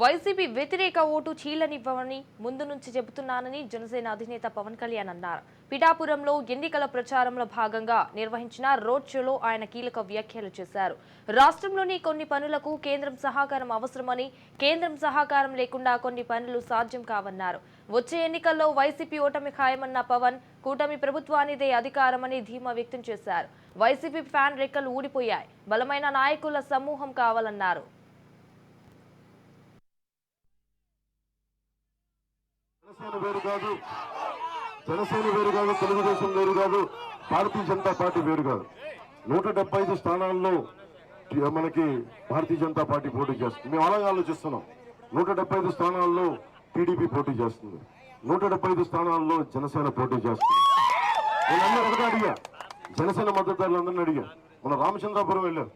YCP వ్యతిరేక vote చీలనివ్వమని ముందు నుంచి చెబుతున్నానని జనసేన అధినేత పవన్ కళ్యాణ్ అన్నారు. పిఠాపురంలో ఎన్నికల ప్రచారంలో భాగంగా నిర్వహించిన రోడ్ షోలో ఆయన కీలక వ్యాఖ్యలు చేశారు. రాష్ట్రంలోని కొన్ని పనులకు కేంద్రం సహకారం అవసరమని కేంద్రం సహకారం లేకుండా కొన్ని పనులు సాధ్యం కావన్నారు. వచ్చే ఎన్నికల్లో వైసీపీ ఓటమి ఖాయమన్న పవన్ కూటమి ప్రభుత్వానిదే అధికారమని ధీమా వ్యక్తం చేశారు. వైసీపీ ఫ్యాన్ రెక్కలు ఊడిపోయాయి. బలమైన నాయకుల సమూహం కావాలన్నారు. జనసేన వేరు కాదు. జనసేన వేరు కాదు తెలుగుదేశం వేరు కాదు భారతీయ జనతా పార్టీ వేరు కాదు. నూట డెబ్బై ఐదు స్థానాల్లో మనకి భారతీయ జనతా పార్టీ పోటీ చేస్తుంది. మేము అలాగే ఆలోచిస్తున్నాం. నూట డెబ్బై ఐదు స్థానాల్లో టీడీపీ పోటీ చేస్తుంది. నూట డెబ్బై ఐదు స్థానాల్లో జనసేన పోటీ చేస్తుంది. నేను అందరూ ఒకటే అడిగా. జనసేన మద్దతుదారులందరినీ అడిగా. మన రామచంద్రాపురం వెళ్ళాం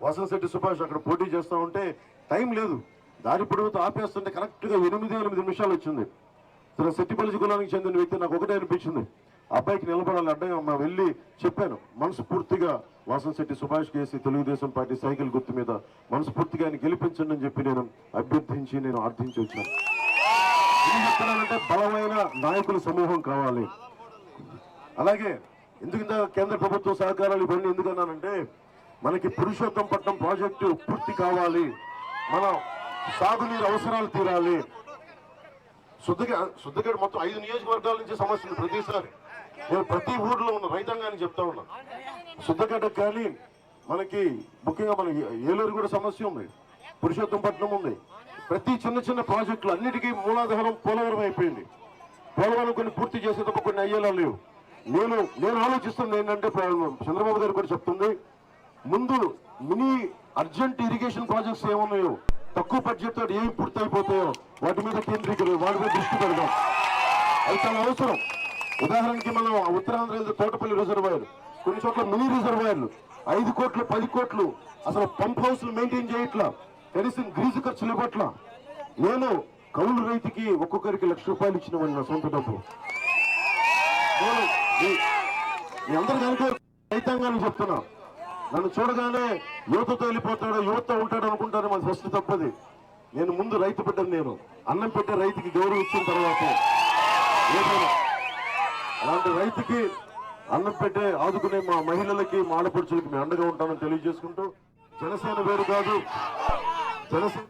వసంతశెట్టి సుభాష్ అక్కడ పోటీ చేస్తా ఉంటే టైం లేదు. దారి పొడవుతో ఆపేస్తుంటే కరెక్ట్గా ఎనిమిది ఎనిమిది నిమిషాలు వచ్చింది. తన సెట్టిపల్లి కులానికి చెందిన వ్యక్తి నాకు ఒకటే అనిపించింది. ఆ అబ్బాయికి నిలబడాలి అడ్డంగా మా వెళ్ళి చెప్పాను. మనస్ఫూర్తిగా వాసంశెట్టి సుభాష్ కేసి తెలుగుదేశం పార్టీ సైకిల్ గుర్తు మీద మనస్ఫూర్తిగా ఆయన గెలిపించండి అని చెప్పి నేను అభ్యర్థించి నేను ఆర్థించి వచ్చాను. ఏం చెప్తున్నానంటే బలమైన నాయకుల సమూహం కావాలి. అలాగే ఎందుకు కేంద్ర ప్రభుత్వ సహకారాలు ఇవన్నీ ఎందుకన్నానంటే మనకి పురుషోత్తం పట్నం ప్రాజెక్టు పూర్తి కావాలి. మన సాగునీరు అవసరాలు తీరాలి. శుద్ధిగా శుద్ధగడ మొత్తం ఐదు నియోజకవర్గాల నుంచి సమస్య ఉంది ప్రతిసారి. నేను ప్రతి ఊర్లో ఉన్న రైతాంగాన్ని చెప్తా ఉన్నా. శుద్ధగడ్డ కానీ మనకి ముఖ్యంగా మన ఏలూరు కూడా సమస్య ఉంది. పురుషోత్తంపట్నం ఉంది. ప్రతి చిన్న చిన్న ప్రాజెక్టులు అన్నిటికీ మూలాధారం పోలవరం అయిపోయింది. పోలవరం కొన్ని పూర్తి చేసే తప్ప కొన్ని అయ్యేలా లేవు. నేను నేను ఆలోచిస్తుంది ఏంటంటే చంద్రబాబు గారు కూడా చెప్తుంది ముందు మినీ అర్జెంట్ ఇరిగేషన్ ప్రాజెక్ట్స్ ఏమున్నాయో తక్కువ బడ్జెట్ తోటి ఏం పూర్తి అయిపోతాయో వాటి మీద కేంద్రీకరి వాటి మీద దృష్టి పెడదాం. అది చాలా అవసరం. ఉదాహరణకి మనం ఉత్తరాంధ్ర తోటపల్లి రిజర్వాయర్ కొన్ని చోట్ల మినీ రిజర్వాయర్లు ఐదు కోట్లు పది కోట్లు అసలు పంప్ హౌస్లు మెయింటైన్ చేయట్లా? కనీసం గ్రీజు ఖర్చులు ఇవ్వట్లా? నేను కౌలు రైతుకి ఒక్కొక్కరికి లక్ష రూపాయలు ఇచ్చిన వాడిని నా సొంత డబ్బు. నేను మీ- అందరూ అందరికీ రైతాంగాన్ని చెప్తున్నా. నన్ను చూడగానే యువతతో వెళ్ళిపోతాడు యువత ఉంటాడు అనుకుంటాను మన ఫస్ట్ తప్పది. నేను ముందు రైతు బిడ్డను నేను. అన్నం పెట్టే రైతుకి గౌరవం ఇచ్చిన తర్వాత అలాంటి రైతుకి అన్నం పెట్టే ఆదుకునే మా మహిళలకి మా ఆడపడుచులకి మేము అండగా ఉంటామని తెలియజేసుకుంటూ జనసేన వేరు కాదు జనసేన